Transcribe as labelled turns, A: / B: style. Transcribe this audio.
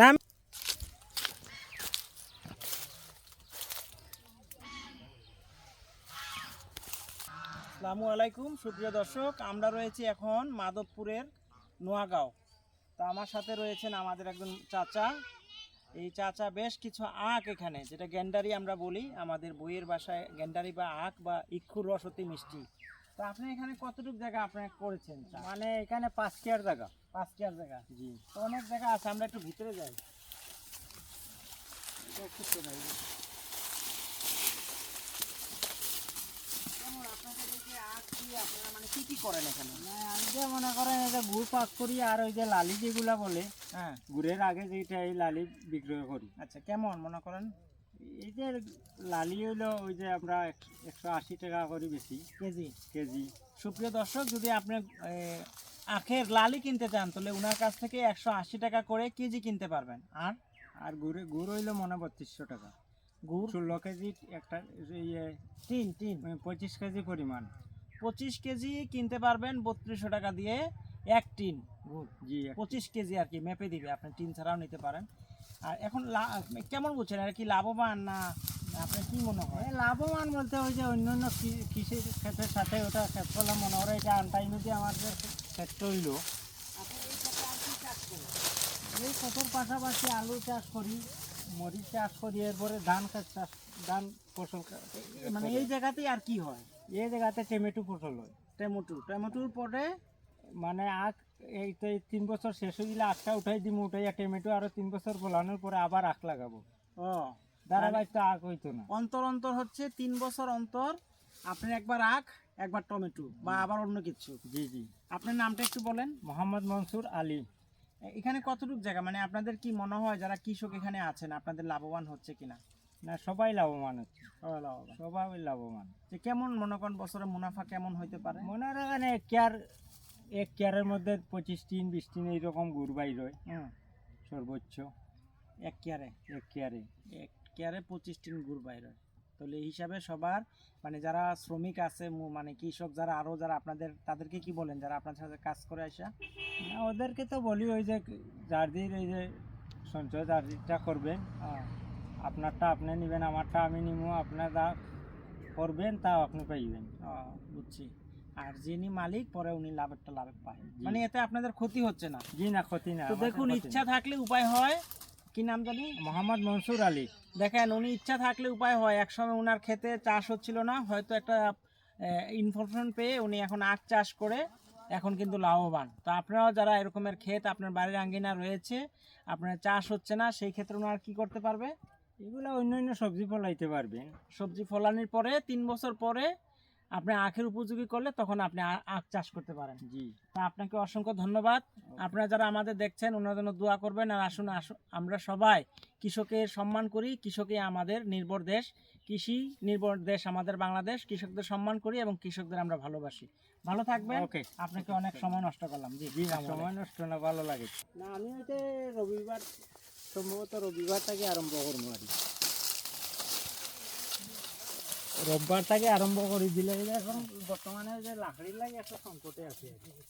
A: না আসসালামু আলাইকুম সুপ্রিয় দর্শক, আমরা রয়েছি এখন মাধবপুরের নোয়াগাঁও। তো আমার সাথে রয়েছেন আমাদের একজন চাচা। এই চাচা বেশ কিছু আখ এখানে, যেটা গ্যান্ডারি আমরা বলি। আমাদের বইয়ের বাসায় গ্যান্ডারি বা আখ বা ইক্ষুর রসতি মিষ্টি। তো আপনি এখানে কতটুকু জায়গা আপনি করেছেন
B: মানে এখানে পাঁচ কেয়ার জায়গা।
A: পাঁচ কেয়ার জায়গা।
B: জি।
A: তো অনেক জায়গা আছে আমরা একটু ভিতরে যাই। এটা মানে কি কি করেন এখানে?
B: না, আমি যে মনে করেন যে গুড় পাক করি আর ওই যে লালি যেগুলা বলে
A: হ্যাঁ।
B: গুড়ের আগে যেটা এই লালি বিক্রয় করি।
A: আচ্ছা কেমন মনে করেন?
B: যে লালি হইল ওই যে আমরা এক- একশো আশি টাকা করি বেশি।
A: কেজি?
B: কেজি।
A: সুপ্রিয় দর্শক যদি আপনি আখের লালি কিনতে চান তাহলে ওনার কাছ থেকে একশো আশি টাকা করে কেজি কিনতে পারবেন। আর?
B: আর গুড়ে গুড় হইল মনে বত্রিশশো টাকা।
A: গুড়?
B: ষোলো কেজি একটা ইয়ে
A: তিন তিন।
B: পঁচিশ কেজি পরিমাণ।
A: পঁচিশ কেজি কিনতে পারবেন বত্রিশশো টাকা দিয়ে। এক টিন। গুড়
B: জি
A: পঁচিশ কেজি আর কি মেপে দিবে আপনি টিন ছাড়াও নিতে পারেন। আর এখন কেমন বুঝছেন আর কি লাভবান না আপনার কি মনে হয়?
B: লাভবান বলতে ওই যে অন্য অন্য কৃষি ক্ষেত্রের সাথে ওটা ক্ষেত করলে মনে হয় এটা আনটাইমে যে আমাদের ক্ষেত্র হইল এই কতর পাশাপাশি আলু চাষ করি মরিচ চাষ করি এরপরে ধান খা- চাষ ধান ফসল
A: মানে এই জায়গাতেই আর কি হয়?
B: এই জায়গাতে টমেটো ফসল হয়।
A: টমেটো টমেটোর পরে
B: মানে আখ এই তো এই তিন বছর শেষ হয়ে গেলে আখটা উঠাই দিব উঠাইয়া টমেটো আরও তিন বছর ফলানোর পরে আবার আখ লাগাবো।
A: ও।
B: ধারাবাহিক তো আখ হইতো না।
A: অন্তর অন্তর হচ্ছে তিন বছর অন্তর আপনি একবার আখ একবার টমেটো বা আবার অন্য কিছু।
B: জি জি।
A: আপনার নামটা একটু বলেন।
B: মোহাম্মদ মনসুর আলী।
A: এখানে কতটুকু জায়গা? মানে আপনাদের কি মনে হয় যারা কৃষক এখানে আছেন আপনাদের লাভবান হচ্ছে কিনা?
B: না সবাই লাভবান হচ্ছে।
A: সবাই লাভবান। যে কেমন মনে করেন বছরে মুনাফা কেমন হইতে পারে?
B: মনে হয় কেয়ার এক কেয়ারের মধ্যে পঁচিশ টিন বিশ টিন এইরকম গুড় বাইর হয়
A: হুম
B: সর্বোচ্চ।
A: এক কেয়ারে
B: এক কেয়ারে
A: এক কেয়ারে পঁচিশ টিন গুড় বাইর হয়। তাহলে এই হিসাবে সবার মানে যারা শ্রমিক আছে মানে কৃষক যারা আরও যারা আপনাদের তাদেরকে কি বলেন? যারা আপনার সাথে কাজ করে আসা
B: ওদেরকে তো বলি ওই যে জার্দির এই যে সঞ্চয় জার্দিটা করবেন আপনারটা আপনি নেবেন আমারটা আমি নিব আপনারা করবেন তাও আপনি পাইবেন।
A: আহ, বুঝছি। আর যিনি মালিক পরে উনি লাভেরটা লাভে পায়। মানে এতে আপনাদের ক্ষতি হচ্ছে না।
B: জি না ক্ষতি না
A: তো দেখুন ইচ্ছা থাকলে উপায় হয়। কি নাম জানি?
B: মোহাম্মদ মনসুর আলী।
A: দেখেন উনি ইচ্ছা থাকলে উপায় হয়। একসময় ওনার ক্ষেতে চাষ হচ্ছিল না। হয়তো একটা ইনফরমেশন পেয়ে উনি এখন আখ চাষ করে এখন কিন্তু লাভবান। তো আপনারাও যারা এরকমের ক্ষেত আপনার বাড়ির আঙ্গিনা রয়েছে আপনার চাষ হচ্ছে না সেই ক্ষেত্রে ওনার কি করতে পারবে?
B: এগুলো অন্য অন্য সবজি ফলাইতে পারবেন।
A: সবজি ফলানোর পরে তিন বছর পরে আপনি আখের উপযোগী করলে তখন আপনি আখ চাষ করতে পারেন।
B: জি।
A: তা আপনাকে অসংখ্য ধন্যবাদ। আপনারা যারা আমাদের দেখছেন ওনার জন্য দোয়া করবেন। আর আসুন আসুন আমরা সবাই কৃষকের সম্মান করি কৃষকই আমাদের নির্ভর দেশ। কৃষি নির্ভর দেশ আমাদের বাংলাদেশ। কৃষকদের সম্মান করি এবং কৃষকদের আমরা ভালোবাসি। ভালো থাকবেন।
B: ওকে।
A: আপনাকে অনেক সময় নষ্ট করলাম। জি
B: জি সময় নষ্ট না ভালো লাগে। না আমি হয়তো রবিবার সম্ভবত রবিবার থেকে আরম্ভ করব আর কি। রোববার থেকে আরম্ভ করে দিলে এখন বর্তমানে যে লাকড়ির লাগে একটা সংকটে আছে।